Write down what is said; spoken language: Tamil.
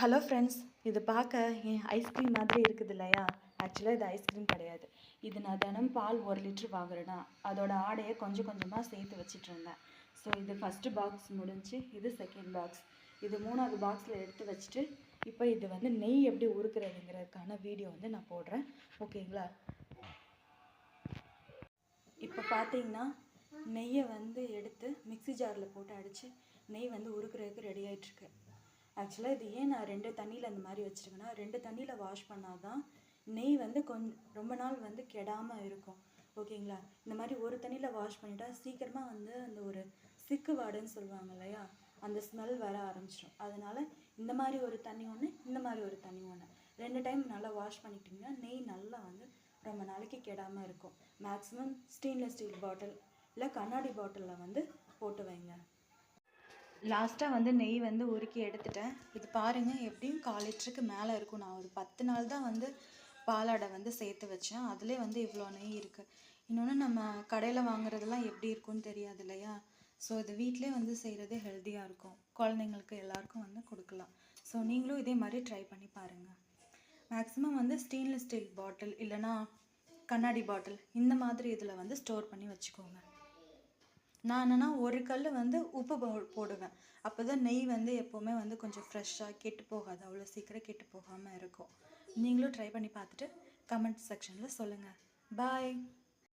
ஹலோ ஃப்ரெண்ட்ஸ் இது பார்க்க என் ஐஸ்கிரீம் மாதிரி இருக்குது இல்லையா? ஆக்சுவலாக இது ஐஸ்கிரீம் கிடையாது. இது நான் தினம் பால் ஒரு லிட்டர் வாங்குறேன்னா அதோட ஆடையை கொஞ்சம் கொஞ்சமாக சேர்த்து வச்சிட்டு இருந்தேன். ஸோ இது ஃபஸ்ட்டு பாக்ஸ் முடிஞ்சு இது செகண்ட் பாக்ஸ் இது மூணாவது பாக்ஸில் எடுத்து வச்சுட்டு இப்போ இது வந்து நெய் எப்படி உருக்குறதுங்கிறதுக்கான வீடியோ வந்து நான் போடுறேன். ஓகேங்களா இப்போ பார்த்தீங்கன்னா நெய்யை வந்து எடுத்து மிக்ஸி ஜாரில் போட்டு அடித்து நெய் வந்து உருக்குறதுக்கு ரெடி ஆகிட்டுருக்கு ஆக்சுவலாக இது ஏன் நான் ரெண்டு தண்ணியில் அந்த மாதிரி வச்சுருக்கேன்னா ரெண்டு தண்ணியில் வாஷ் பண்ணால் தான் நெய் வந்து கொஞ்சம் ரொம்ப நாள் வந்து கெடாமல் இருக்கும். ஓகேங்களா? இந்த மாதிரி ஒரு தண்ணியில் வாஷ் பண்ணிட்டா சீக்கிரமாக வந்து அந்த ஒரு சிக்கு வாடுன்னு சொல்லுவாங்க இல்லையா? அந்த ஸ்மெல் வர ஆரம்பிச்சிடும் அதனால் இந்த மாதிரி ஒரு தண்ணி ஒன்று இந்த மாதிரி ஒரு தண்ணி ஒன்று ரெண்டு டைம் நல்லா வாஷ் பண்ணிக்கிட்டிங்கன்னா நெய் நல்லா வந்து ரொம்ப நாளைக்கு கெடாமல் இருக்கும். மேக்ஸிமம் ஸ்டெயின்லெஸ் ஸ்டீல் பாட்டில் இல்லை கண்ணாடி பாட்டிலில் வந்து போட்டு வைங்க. லாஸ்ட்டாக வந்து நெய் வந்து உருக்கி எடுத்துட்டேன். இது பாருங்கள் எப்படியும் கால் லிட்டருக்கு மேலே இருக்கும். நான் ஒரு பத்து நாள் தான் வந்து பாலாடை வந்து சேர்த்து வச்சேன். அதிலே வந்து இவ்வளோ நெய் இருக்குது இன்னொன்று நம்ம கடையில் வாங்குறதெல்லாம் எப்படி இருக்கும்னு தெரியாது இல்லையா? ஸோ இது வீட்டிலே வந்து செய்கிறது ஹெல்த்தியாக இருக்கும். குழந்தைங்களுக்கு எல்லாருக்கும் வந்து கொடுக்கலாம். ஸோ நீங்களும் இதே மாதிரி ட்ரை பண்ணி பாருங்கள் மேக்ஸிமம் வந்து ஸ்டெயின்லெஸ் ஸ்டீல் பாட்டில் இல்லைன்னா கண்ணாடி பாட்டில் இந்த மாதிரி இதில் வந்து ஸ்டோர் பண்ணி வச்சுக்கோங்க. நான் என்னென்னா ஒரு கல் வந்து உப்பு போ- போடுவேன். அப்போ தான் நெய் வந்து எப்போவுமே வந்து கொஞ்சம் ஃப்ரெஷ்ஷாக கெட்டு போகாது. அவ்வளோ சீக்கிரம் கெட்டு போகாமல் இருக்கும். நீங்களும் ட்ரை பண்ணி பார்த்துட்டு கமெண்ட் செக்ஷனில் சொல்லுங்கள் பாய்